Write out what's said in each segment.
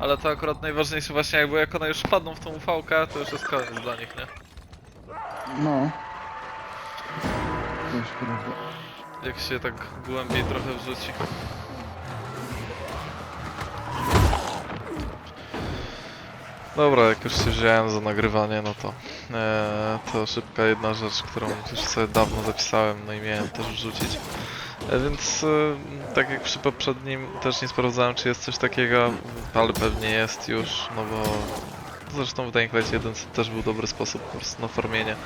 Ale to akurat najważniejsze właśnie, jakby jak one już wpadną w tą ufałkę, to już jest koniec dla nich, nie? No. Też prawda. Jak się tak głębiej trochę wrzuci. Dobra, jak już się wziąłem za nagrywanie, no to e, to szybka jedna rzecz, którą już sobie dawno zapisałem, no i miałem też wrzucić. E, więc e, tak jak przy poprzednim też nie sprawdzałem, czy jest coś takiego, ale pewnie jest już, no bo zresztą w Dying Light 1 to też był dobry sposób po prostu na farmienie.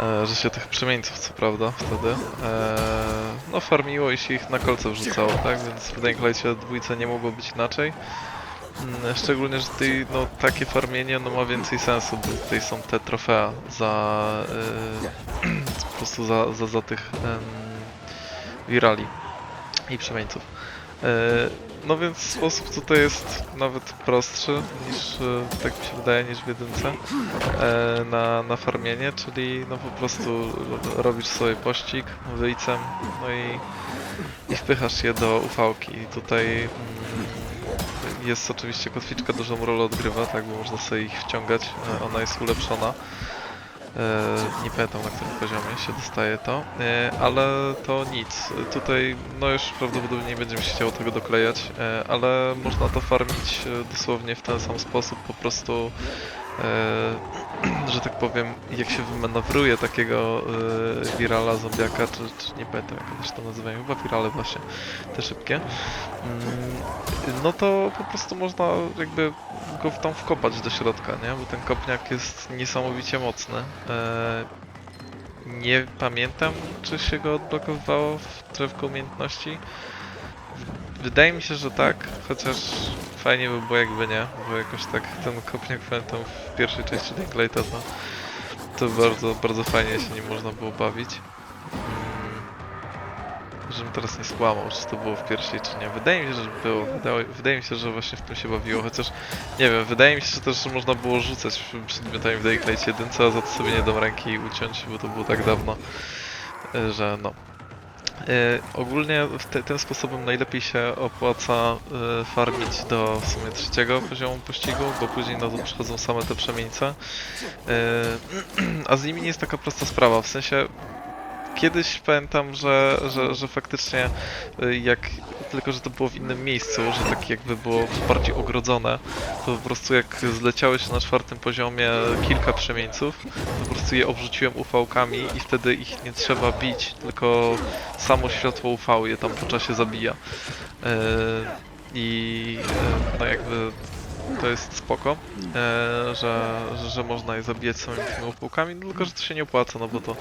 E, że się tych przemieńców, co prawda, wtedy, no farmiło i się ich na kolce wrzucało, tak? Więc w Dying Lightie dwójce nie mogło być inaczej. Mm, Szczególnie, że tutaj, no, takie farmienie no, ma więcej sensu, bo tutaj są te trofea za, e, po prostu za, za, za tych wirali i przemieńców. E, no więc sposób tutaj jest nawet prostszy niż, e, tak mi się wydaje, niż w jedynce e, na, na farmienie, czyli no po prostu robisz sobie pościg wyjcem, no i, i wpychasz je do ufałki. I tutaj mm, jest oczywiście kotwiczka dużą rolę odgrywa, tak, bo można sobie ich wciągać, ona jest ulepszona. E, nie pamiętam na którym poziomie się dostaje to, e, ale to nic. Tutaj no już prawdopodobnie nie będziemy się chciało tego doklejać, e, ale można to farmić dosłownie w ten sam sposób, po prostu że tak powiem, jak się wymanewruje takiego wirala, zombiaka, czy, czy nie pamiętam jak one się to nazywają, chyba wirale właśnie, te szybkie, mm, no to po prostu można jakby go tam wkopać do środka, nie? Bo ten kopniak jest niesamowicie mocny. E, nie pamiętam, czy się go odblokowywało w drzewku umiejętności. Wydaje mi się, że tak, chociaż fajnie by było jakby nie, bo jakoś tak ten kopniak pamiętam w pierwszej części Dinklata to, to bardzo, bardzo fajnie się nim można było bawić. Żebym teraz nie skłamał, czy to było w pierwszej, czy nie. Wydaje mi się, że było. Wydaje, mi się, że właśnie w tym się bawiło, chociaż nie wiem, wydaje mi się, że też że można było rzucać przedmiotami w Dying Light 1, a za to sobie nie dam ręki i uciąć, bo to było tak dawno, e, że no. E, ogólnie te, tym sposobem najlepiej się opłaca e, farmić do w sumie trzeciego poziomu pościgu, bo później na to przychodzą same te przemieńce. E, a z nimi nie jest taka prosta sprawa, w sensie kiedyś pamiętam, że, że, że faktycznie y, jak tylko, że to było w innym miejscu, że tak jakby było bardziej ogrodzone, to po prostu jak zleciałeś na czwartym poziomie kilka przemieńców, to po prostu je obrzuciłem ufałkami i wtedy ich nie trzeba bić, tylko samo światło UV je tam po czasie zabija. Yy, I yy, no jakby to jest spoko, e, że, że, można je zabijać samymi tymi ufałkami, no tylko że to się nie opłaca, no bo to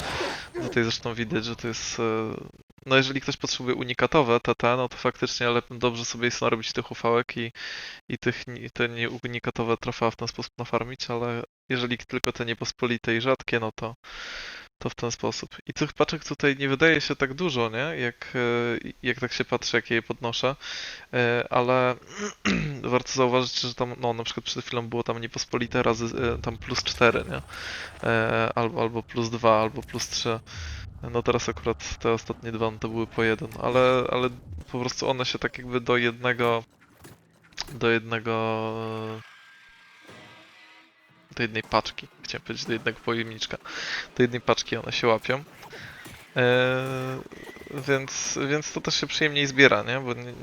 tutaj zresztą widać, że to jest... e, No jeżeli ktoś potrzebuje unikatowe TT, no to faktycznie lepiej dobrze sobie jest narobić tych ufałek i, i tych, ni- te nieunikatowe trofea w ten sposób nafarmić, ale jeżeli tylko te niepospolite i rzadkie, no to, to w ten sposób. I tych paczek tutaj nie wydaje się tak dużo, nie? Jak, e, jak tak się patrzy, jak je podnoszę, E, ale warto zauważyć, że tam, no na przykład przed chwilą było tam niepospolite razy e, tam plus 4, nie? Albo, albo plus 2, albo plus 3. No teraz akurat te ostatnie dwa no to były po jeden, ale, ale po prostu one się tak jakby do jednego do jednego do jednej paczki, chciałem powiedzieć do jednego pojemniczka, do jednej paczki one się łapią. Eee, więc, więc to też się przyjemniej zbiera, nie? Bo, nie,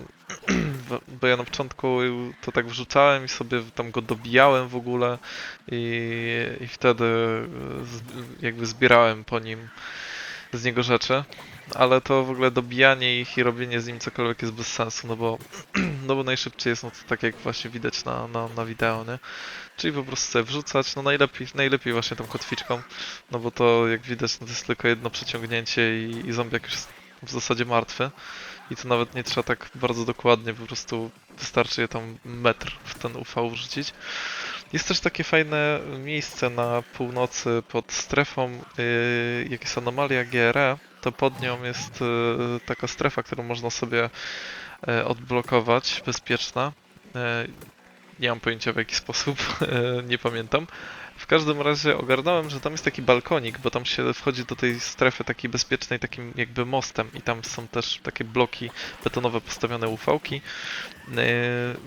bo ja na początku to tak wrzucałem i sobie tam go dobijałem w ogóle i, i wtedy z, jakby zbierałem po nim z niego rzeczy, ale to w ogóle dobijanie ich i robienie z nim cokolwiek jest bez sensu, no bo, no bo najszybciej jest, no to tak jak właśnie widać na, na, na wideo, nie? Czyli po prostu sobie wrzucać, no najlepiej, najlepiej właśnie tą kotwiczką, no bo to jak widać, no to jest tylko jedno przeciągnięcie i, i zombiak już w zasadzie martwy. I to nawet nie trzeba tak bardzo dokładnie, po prostu wystarczy je tam metr w ten UV wrzucić. Jest też takie fajne miejsce na północy pod strefą, yy, jak jest anomalia GRE, to pod nią jest yy, taka strefa, którą można sobie yy, odblokować, bezpieczna. Yy, Nie mam pojęcia w jaki sposób, e, nie pamiętam. W każdym razie ogarnąłem, że tam jest taki balkonik, bo tam się wchodzi do tej strefy takiej bezpiecznej takim jakby mostem i tam są też takie bloki betonowe postawione ufałki. Yy,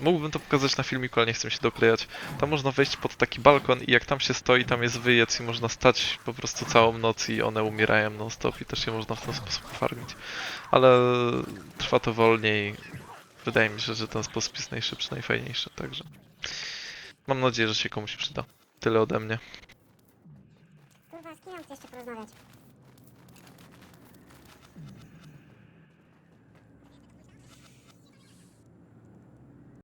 mógłbym to pokazać na filmiku, ale nie chcę się doklejać. Tam można wejść pod taki balkon i jak tam się stoi, tam jest wyjec i można stać po prostu całą noc i one umierają non stop i też się można w ten sposób farmić. Ale trwa to wolniej. Wydaje mi się, że ten sposób jest najszybszy, najfajniejszy, także mam nadzieję, że się komuś przyda. Tyle ode mnie. Kurwa, z kim mam jeszcze porozmawiać?